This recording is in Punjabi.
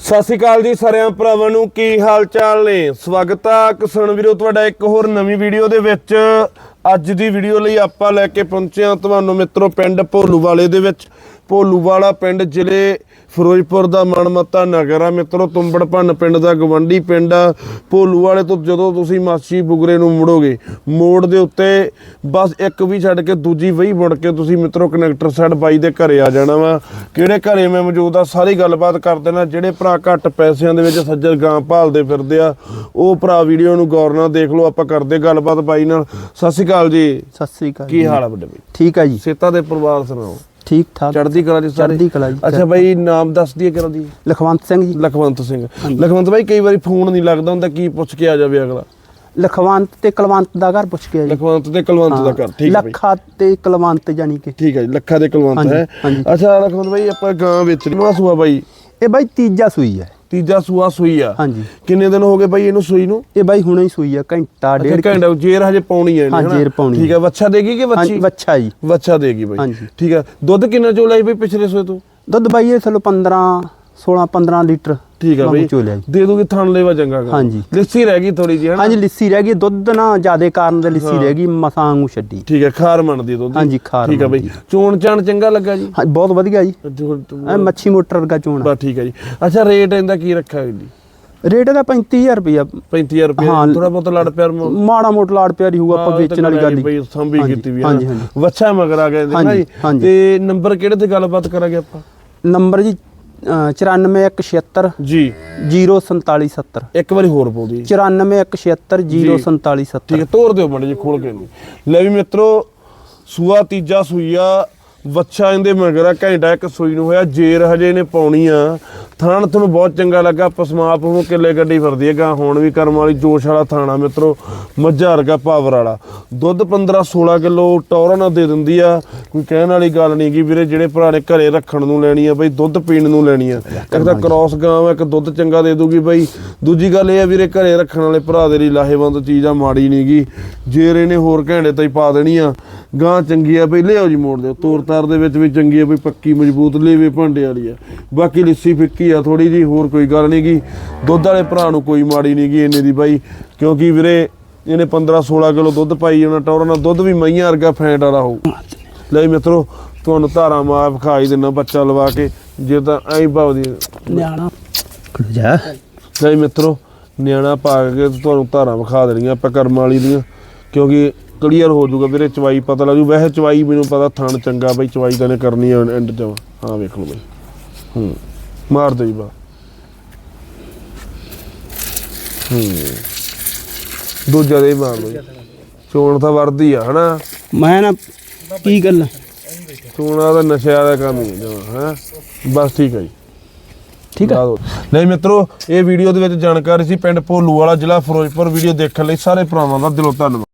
ਸਤਿ ਸ਼੍ਰੀ ਅਕਾਲ ਜੀ ਸਾਰਿਆਂ ਭਰਾਵਾਂ ਨੂੰ, ਕੀ ਹਾਲ ਚਾਲ ਨੇ? ਸਵਾਗਤ ਆ ਕਿਸਾਨ ਵੀਰੋ, ਤੁਹਾਡਾ ਇੱਕ ਹੋਰ ਨਵੀਂ ਵੀਡੀਓ ਦੇ ਵਿੱਚ। ਅੱਜ ਦੀ ਵੀਡੀਓ ਲਈ ਆਪਾਂ ਲੈ ਕੇ ਪਹੁੰਚੇ ਹਾਂ ਤੁਹਾਨੂੰ ਮਿੱਤਰੋ ਪਿੰਡ ਭੋਲੂ ਵਾਲੇ ਦੇ ਵਿੱਚ। ਭੋਲੂਵਾਲਾ ਪਿੰਡ ਜ਼ਿਲ੍ਹੇ ਫਿਰੋਜ਼ਪੁਰ ਦਾ ਮਨਮੱਤਾ ਨਗਰ ਆ। ਮਿੱਤਰੋ ਤੁੰਬੜ ਭੰਨ ਪਿੰਡ ਦਾ ਗਵੰਡੀ ਪਿੰਡ ਆ। ਭੋਲੂਵਾਲੇ ਤੋਂ ਜਦੋਂ ਤੁਸੀਂ ਮਾਛੀ ਬੁਗਰੇ ਨੂੰ ਮੁੜੋਗੇ ਮੋੜ ਦੇ ਉੱਤੇ ਬਸ ਇੱਕ ਵੀ ਛੱਡ ਕੇ ਦੂਜੀ ਵਹੀ ਮੁੜ ਕੇ ਤੁਸੀਂ ਮਿੱਤਰੋ ਕਨੈਕਟਰ ਸਾਈਡ ਬਾਈ ਦੇ ਘਰੇ ਆ ਜਾਣਾ ਵਾ। ਕਿਹੜੇ ਘਰੇ ਮੈਂ ਮੌਜੂਦ ਆ ਸਾਰੀ ਗੱਲਬਾਤ ਕਰ ਦੇਣਾ ਜਿਹੜੇ ਭਰਾ ਘੱਟ ਪੈਸਿਆਂ ਦੇ ਵਿੱਚ ਸੱਜਰ ਗਾਂ ਭਾਲਦੇ ਫਿਰਦੇ ਆ ਉਹ ਭਰਾ ਵੀਡੀਓ ਨੂੰ ਗੌਰ ਨਾਲ ਦੇਖ ਲਓ ਆਪਾਂ ਕਰਦੇ ਗੱਲਬਾਤ ਬਾਈ ਨਾਲ। ਸਤਿ ਸ਼੍ਰੀ ਅਕਾਲ ਜੀ। ਸਤਿ ਸ੍ਰੀ ਅਕਾਲ ਕੀ। ਹਾਲ ਆ ਵੱਡੇ ਬਾਈ? ਠੀਕ ਆ ਜੀ। ਸੇਤਾ ਦੇ ਪਰਿਵਾਰ ਸੁਣਾਓ। ਠੀਕ ਠਾਕ। ਚੜ੍ਹਦੀ ਕਲਾ ਜੀ ਸਾਰੇ। ਚੜ੍ਹਦੀ ਕਲਾ ਜੀ। ਅੱਛਾ ਬਾਈ ਨਾਮ ਦੱਸ ਦਈਏ ਕਰਾਂ ਦੀ? ਲਖਵੰਤ ਸਿੰਘ ਜੀ। ਲਖਵੰਤ ਸਿੰਘ। ਲਖਵੰਤ ਬਾਈ ਕਈ ਵਾਰੀ ਫੋਨ ਨਹੀਂ ਲੱਗਦਾ ਹੁੰਦਾ ਕੀ ਪੁੱਛ ਕੇ ਆ ਜਾਵੇ ਅਗਲਾ? ਲਖਵੰਤ ਤੇ ਕਲਵੰਤ ਦਾ ਘਰ ਪੁੱਛ ਕੇ ਆ ਜੀ। ਲਖਵੰਤ ਤੇ ਕੁਲਵੰਤ ਦਾ ਘਰ ਠੀਕ ਹੈ ਬਾਈ। ਲੱਖਾ ਤੇ ਕਲਵੰਤ ਜਾਨੀ ਕਿ। ਠੀਕ ਹੈ ਜੀ ਲੱਖਾ ਦੇ ਕੁਲਵੰਤ ਹੈ। ਅੱਛਾ ਲਖਵੰਤ ਬਾਈ ਆਪਾਂ ਗਾਂ ਵਿੱਚ ਨਵਾਂ ਸੂਆ ਬਾਈ। ਇਹ ਬਾਈ ਤੀਜਾ ਸੂਈ ਹੈ। ਤੀਜਾ ਸੂਆ ਸੂਈ ਆ। ਹਾਂਜੀ। ਕਿੰਨੇ ਦਿਨ ਹੋ ਗਏ ਬਾਈ ਇਹਨੂੰ ਸੂਈ ਨੂੰ? ਇਹ ਬਾਈ ਹੁਣੇ ਹੀ ਸੂਈ ਹੈ ਘੰਟਾ ਡੇਢ ਘੰਟਾ ਜੇਰ ਹਜੇ ਪਾਉਣੀ ਹੈ ਹਾਂ? ਜੇਰ ਪਾਉਣੀ ਠੀਕ ਹੈ ਵੱਛਾ ਦੇਗੀ ਕਿ ਹਾਂਜੀ ਵੱਛੀ ਬੱਚਾ ਜੀ। ਵੱਛਾ ਦੇਗੀ ਬਾਈ। ਠੀਕ ਹੈ ਦੁੱਧ ਕਿੰਨਾ ਚੋਲਾ ਜੀ ਬਾਈ ਪਿਛਲੇ ਸੂਏ ਤੋਂ? ਦੁੱਧ ਬਾਈ ਇਹ ਚਲੋ 15 16 15 ਲੀਟਰ ਠੀਕ ਹੈ ਬਾਈ। ਜੀ। ਦੇ ਦੂਗੀ ਥਣ ਲੈਵਾ ਚੰਗਾ ਗਾ। ਹਾਂਜੀ। ਲੱਸੀ ਰਹਿ ਗਈ ਥੋੜੀ ਜੀ ਹਨਾ? ਹਾਂਜੀ ਲਿੱਸੀ ਰਹਿ ਗਈ। ਦੁੱਧ ਨਾ ਜ਼ਿਆਦੇ ਕਾਰਨ ਦੇ ਲਿੱਸੀ ਰਹਿ ਗਈ ਮਸਾਂ ਵਾਂਗੂ ਛੱਡੀ। ਠੀਕ ਹੈ ਖਾਰ ਮੰਨਦੀ ਦੁੱਧ। ਹਾਂਜੀ, ਖਾਰ ਠੀਕ ਹੈ ਬਾਈ। ਚੋਣ ਚਾਣ ਚੰਗਾ ਲੱਗਾ ਜੀ? ਹਾਂ ਬਹੁਤ ਵਧੀਆ ਜੀ। ਐ ਮੱਛੀ ਮੋਟਰ ਵਰਗਾ ਚੋਣਾ ਬਸ ਠੀਕ ਹੈ ਜੀ। ਅੱਛਾ ਰੇਟ ਇਹਦਾ ਕੀ ਰੱਖਿਆ ਹੈ ਜੀ? ਰੇਟ ਇਹਦਾ 35000 ਰੁਪਇਆ। 35000 ਰੁਪਏ ਹਾਂ। ਥੋੜਾ ਬਹੁਤ ਲੜ ਪਿਆਰ ਮੋ- ਮਾੜਾ ਮੋਟ ਲਾੜ ਪਿਆਰੀ ਹੋਊ ਆਪਾਂ ਹਾਂ, ਵੇਚਣ ਵਾਲੀ ਗੱਲ ਬਈ ਹੀ ਸੰਭੀ ਕੀਤੀ ਵੀ ਹਾਂਜੀ, ਹੈ ਹਾਂਜੀ। ਵੱਛਾ ਮਗਰ ਆ ਗਏ ਨੇ ਜੀ। ਤੇ ਨੰਬਰ ਕਿਹੜੇ ਤੇ ਗੱਲਬਾਤ ਕਰਾਂਗੇ ਆਪਾਂ? ਨੰਬਰ ਜੀ 94176 ਜੀ। 04770 ਇੱਕ ਵਾਰੀ ਹੋਰ ਬੋਲ ਦਿਓ ਜੀ। 94176 04770 ਠੀਕ ਹੈ ਤੋਰ ਦਿਓ ਮੜੇ ਜੀ ਖੋਲ ਕੇ ਇਹਨੂੰ। ਲੈ ਵੀ ਮਿੱਤਰੋ ਸੂਆ ਤੀਜਾ ਸੂਈਆ ਵੱਛਾ ਇਹਦੇ ਮਗਰ ਆ ਘੰਟਾ ਇੱਕ ਸੂਈ ਨੂੰ ਹੋਇਆ ਜੇਰ ਹਜੇ ਨੇ ਪਾਉਣੀ ਆ। ਥਾਣ ਤੁਹਾਨੂੰ ਬਹੁਤ ਚੰਗਾ ਲੱਗਾ ਪਸਮਾਪ ਨੂੰ ਕਿੱਲੇ ਗੱਡੀ ਫਿਰਦੀ ਹੈ ਗਾ ਹੁਣ ਵੀ ਕਰਮ ਵਾਲੀ ਜੋਸ਼ ਵਾਲਾ ਥਾਣਾ ਮਿੱਤਰੋ ਮੱਝਾ ਵਰਗਾ ਪਾਵਰ ਵਾਲਾ। ਦੁੱਧ 15 16 ਕਿਲੋ ਟੌਰਾ ਨਾਲ ਦੇ ਦਿੰਦੀ ਆ ਕੋਈ ਕਹਿਣ ਵਾਲੀ ਗੱਲ ਨਹੀਂ ਗੀ ਵੀਰੇ ਜਿਹੜੇ ਭਰਾ ਨੇ ਘਰੇ ਰੱਖਣ ਨੂੰ ਲੈਣੀ ਆ ਬਈ ਦੁੱਧ ਪੀਣ ਨੂੰ ਲੈਣੀ ਆ। ਇੱਕ ਤਾਂ ਕ੍ਰਾਸ ਗਾਂ ਇੱਕ ਦੁੱਧ ਚੰਗਾ ਦੇ ਦੂਗੀ ਬਈ। ਦੂਜੀ ਗੱਲ ਇਹ ਆ ਵੀਰੇ ਘਰੇ ਰੱਖਣ ਵਾਲੇ ਭਰਾ ਦੇ ਲਈ ਲਾਹੇਵੰਦ ਚੀਜ਼ ਆ ਮਾੜੀ ਨਹੀਂ ਗੀ। ਜੇਰ ਇਹਨੇ ਹੋਰ ਘੈਂਡੇ ਤਾਂ ਹੀ ਪਾ ਦੇਣੀ ਆ। ਗਾਂ ਚੰਗੀ ਆ ਬਈ ਲਿਆਓ ਜੀ ਮੋੜ ਦਿਓ ਤੋਰ ਤਾਰ ਦੇ ਵਿੱਚ ਵੀ ਚੰਗੀ ਆ ਬਈ ਪੱਕੀ ਮਜ਼ਬੂਤ ਲੇਵੇ ਭਾਂਡੇ ਵਾਲੀ ਆ। ਬਾਕੀ ਲਿੱਸੀ ਫਿੱਕੀ ਆ ਥੋੜੀ ਜੀ ਹੋਰ ਕੋਈ ਗੱਲ ਨਹੀਂ ਗੀ। ਦੁੱਧ ਵਾਲੇ ਭਰਾ ਨੂੰ ਕੋਈ ਮਾੜੀ ਨਹੀਂ ਗੀ ਇੰਨੇ ਦੀ ਬਾਈ ਕਿਉਂਕਿ ਵੀਰੇ ਇਹਨੇ 15 16 ਕਿਲੋ ਦੁੱਧ ਪਾਈ ਉਹਨਾਂ ਟੌਰ ਨਾਲ ਦੁੱਧ ਵੀ ਮਈਆਂ ਵਰਗਾ ਫੈਂਟ ਵਾਲਾ ਹੋਊ। ਲੈ ਮਿੱਤਰੋ ਤੁਹਾਨੂੰ ਧਾਰਾਂ ਮਾਰ ਖਾਈ ਦਿੰਨਾ ਬੱਚਾ ਲਵਾ ਕੇ ਜੇ ਤਾਂ ਐਂ ਭਾਵਦੀ ਨਿਆਣਾ। ਜਾ। ਲੈ ਮਿੱਤਰੋ ਨਿਆਣਾ ਪਾ ਕੇ ਤੁਹਾਨੂੰ ਧਾਰਾਂ ਵਿਖਾ ਦੇਣੀਆਂ ਆਪਾਂ ਕਰਮ ਵਾਲੀ ਦੀਆਂ ਕਿਉਂਕਿ ਕਲੀਅਰ ਹੋ ਜਾਊਗਾ ਵੀਰੇ ਚਵਾਈ ਪਤਾ ਲੱਗ। ਜੂ ਵੈਸੇ ਚਵਾਈ ਮੈਨੂੰ ਪਤਾ ਥਣ ਚੰਗਾ ਬਈ ਚਵਾਈ ਤਾਂ ਨੇ ਕਰਨੀ ਆ ਐਂਡ ਚ। ਹਾਂ ਵੇਖ ਲਓ ਬਈ। ਹੂੰ ਮਾਰ ਦੇ ਜੀ ਬਾ ਹੂੰ ਦੂਜਾ ਦੇ ਮਾਰ ਲਓ। ਚੋਣ ਤਾਂ ਵਰਦੀ ਆ ਹਨਾ? ਮੈਂ ਨਾ ਕੀ ਗੱਲ ਚੋਣਾ ਦਾ ਨਸ਼ਿਆਂ ਦਾ ਕੰਮ ਹੀ ਜਮਾਂ, ਹੈਂ? ਬਸ ਠੀਕ ਹੈ ਜੀ। ਠੀਕ ਆ। ਨਹੀਂ ਮਿੱਤਰੋ ਇਹ ਵੀਡੀਓ ਦੇ ਵਿੱਚ ਜਾਣਕਾਰੀ ਸੀ ਪਿੰਡ ਭੋਲੂ ਵਾਲਾ ਜ਼ਿਲ੍ਹਾ ਫਿਰੋਜ਼ਪੁਰ। ਵੀਡੀਓ ਦੇਖਣ ਲਈ ਸਾਰੇ ਭਰਾਵਾਂ ਦਾ ਦਿਲੋਂ ਧੰਨਵਾਦ।